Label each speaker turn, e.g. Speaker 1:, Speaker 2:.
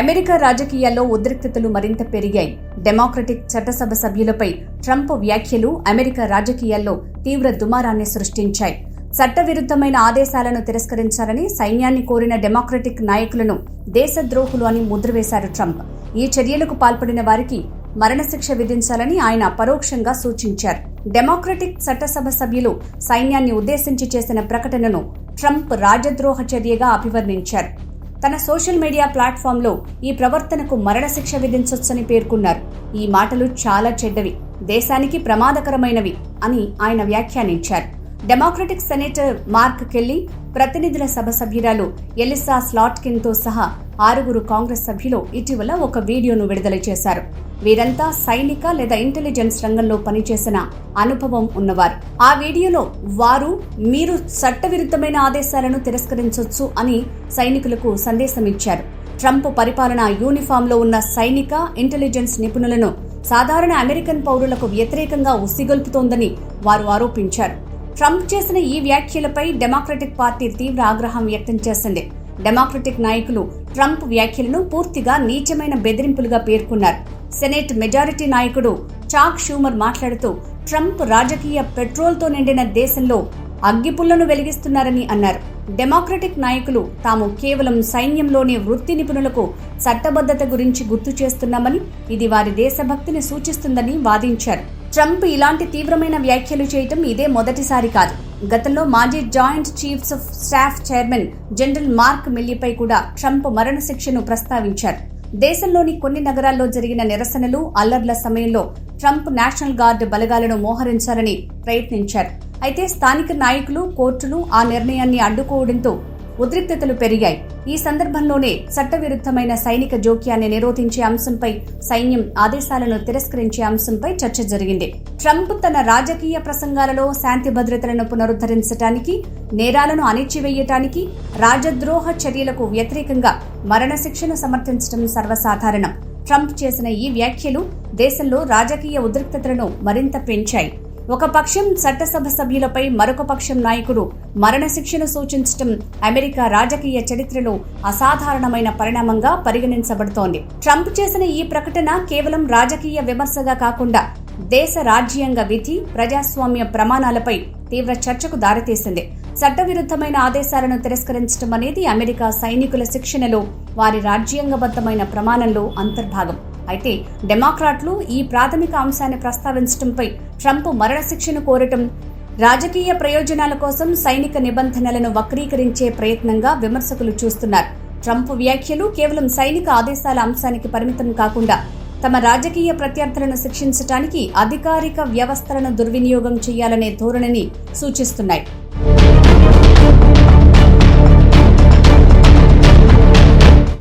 Speaker 1: America రాజకీయాల్లో ఉద్రిక్తతలు మరింత పెరిగాయి. డెమోక్రటిక్ చట్టసభ సభ్యులపై ట్రంప్ వ్యాఖ్యలు అమెరికా రాజకీయాల్లో తీవ్ర దుమారాన్ని సృష్టించాయి. చట్టవిరుద్ధమైన ఆదేశాలను తిరస్కరించాలని సైన్యాన్ని కోరిన డెమోక్రటిక్ నాయకులను దేశద్రోహులు అని ముద్రవేశారు ట్రంప్. ఈ చర్యలకు పాల్పడిన వారికి మరణశిక్ష విధించాలని ఆయన పరోక్షంగా సూచించారు. డెమోక్రటిక్ చట్టసభ సభ్యులు సైన్యాన్ని ఉద్దేశించి చేసిన ప్రకటనను ట్రంప్ రాజద్రోహ చర్యగా అభివర్ణించారు. తన సోషల్ మీడియా ప్లాట్ఫామ్లో ఈ ప్రవర్తనకు మరణశిక్ష విధించొచ్చని పేర్కొన్నారు. ఈ మాటలు చాలా చెడ్డవి దేశానికి ప్రమాదకరమైనవి అని ఆయన వ్యాఖ్యానించారు. డెమోక్రటిక్ సెనేటర్ మార్క్ కెల్లీ ప్రతినిధుల సభ సభ్యురాలు ఎలిసా స్లాట్కిన్తో సహా ఆరుగురు కాంగ్రెస్ సభ్యులు ఇటీవల ఒక వీడియోను విడుదల చేశారు. వీరంతా సైనిక లేదా ఇంటెలిజెన్స్ రంగంలో పనిచేసిన అనుభవం ఉన్నవారు. ఆ వీడియోలో వారు మీరు చట్టవిరుద్ధమైన ఆదేశాలను తిరస్కరించొచ్చు అని సైనికులకు సందేశం ఇచ్చారు ట్రంప్ పరిపాలన యూనిఫామ్లో ఉన్న సైనిక ఇంటెలిజెన్స్ నిపుణులను సాధారణ అమెరికన్ పౌరులకు వ్యతిరేకంగా ఉసిగొల్పుతోందని వారు ఆరోపించారు. ట్రంప్ చేసిన ఈ వ్యాఖ్యలపై డెమోక్రటిక్ పార్టీ తీవ్ర ఆగ్రహం వ్యక్తం చేసింది. డెమోక్రటిక్ నాయకులు ట్రంప్ వ్యాఖ్యలను పూర్తిగా నీచమైన బెదిరింపులుగా పేర్కొన్నారు. సెనేట్ మెజారిటీ నాయకుడు చాక్ షూమర్ మాట్లాడుతూ ట్రంప్ రాజకీయ పెట్రోల్తో నిండిన దేశంలో అగ్గిపుల్లను వెలిగిస్తున్నారని అన్నారు. డెమోక్రటిక్ నాయకులు తాము కేవలం సైన్యంలోని వృత్తి నిపుణులకు చట్టబద్ధత గురించి గుర్తు చేస్తున్నామని ఇది వారి దేశభక్తిని సూచిస్తుందని వాదించారు. ట్రంప్ ఇలాంటి తీవ్రమైన వ్యాఖ్యలు చేయటం ఇదే మొదటిసారి కాదు. గతంలో మాజీ joint chiefs of staff chairman general Mark మిల్లీపై కూడా ట్రంప్ మరణశిక్షను ప్రస్తావించారు. దేశంలోని కొన్ని నగరాల్లో జరిగిన నిరసనలు అల్లర్ల సమయంలో ట్రంప్ నేషనల్ గార్డ్ బలగాలను మోహరించాలని ప్రయత్నించారు. అయితే స్థానిక నాయకులు కోర్టులు ఆ నిర్ణయాన్ని అడ్డుకోవడంతో ఉద్రిక్తతలు పెరిగాయి. ఈ సందర్భంలోనే చట్టవిరుద్ధమైన సైనిక జోక్యాన్ని నిరోధించే అంశంపై సైన్యం ఆదేశాలను తిరస్కరించే అంశంపై చర్చ జరిగింది. ట్రంప్ తన రాజకీయ ప్రసంగాలలో శాంతి భద్రతలను పునరుద్ధరించడానికి నేరాలను అణిచివేయటానికి రాజద్రోహ చర్యలకు వ్యతిరేకంగా మరణశిక్షను సమర్థించడం సర్వసాధారణం. ట్రంప్ చేసిన ఈ వ్యాఖ్యలు దేశంలో రాజకీయ ఉద్రిక్తతలను మరింత పెంచాయి. ఒక పక్షం చట్టసభ సభ్యులపై మరొక పక్షం నాయకుడు మరణశిక్షను సూచించడం అమెరికా రాజకీయ చరిత్రలో అసాధారణమైన పరిణామంగా పరిగణించబడుతోంది. ట్రంప్ చేసిన ఈ ప్రకటన కేవలం రాజకీయ విమర్శగా కాకుండా దేశ రాజ్యాంగ విధి ప్రజాస్వామ్య ప్రమాణాలపై తీవ్ర చర్చకు దారితీసింది. చట్టవిరుద్ధమైన ఆదేశాలను తిరస్కరించడం అనేది అమెరికా సైనికుల శిక్షణలో వారి రాజ్యాంగబద్ధమైన ప్రమాణంలో అంతర్భాగం. అయితే డెమోక్రాట్లు ఈ ప్రాథమిక అంశాన్ని ప్రస్తావించడంపై ట్రంప్ మరణశిక్షను కోరటం రాజకీయ ప్రయోజనాల కోసం సైనిక నిబంధనలను వక్రీకరించే ప్రయత్నంగా విమర్శకులు చూస్తున్నారు. ట్రంప్ వ్యాఖ్యలు కేవలం సైనిక ఆదేశాల అంశానికి పరిమితం కాకుండా తమ రాజకీయ ప్రత్యర్థులను శిక్షించటానికి అధికారిక వ్యవస్థలను దుర్వినియోగం చేయాలనే ధోరణిని సూచిస్తున్నాయి.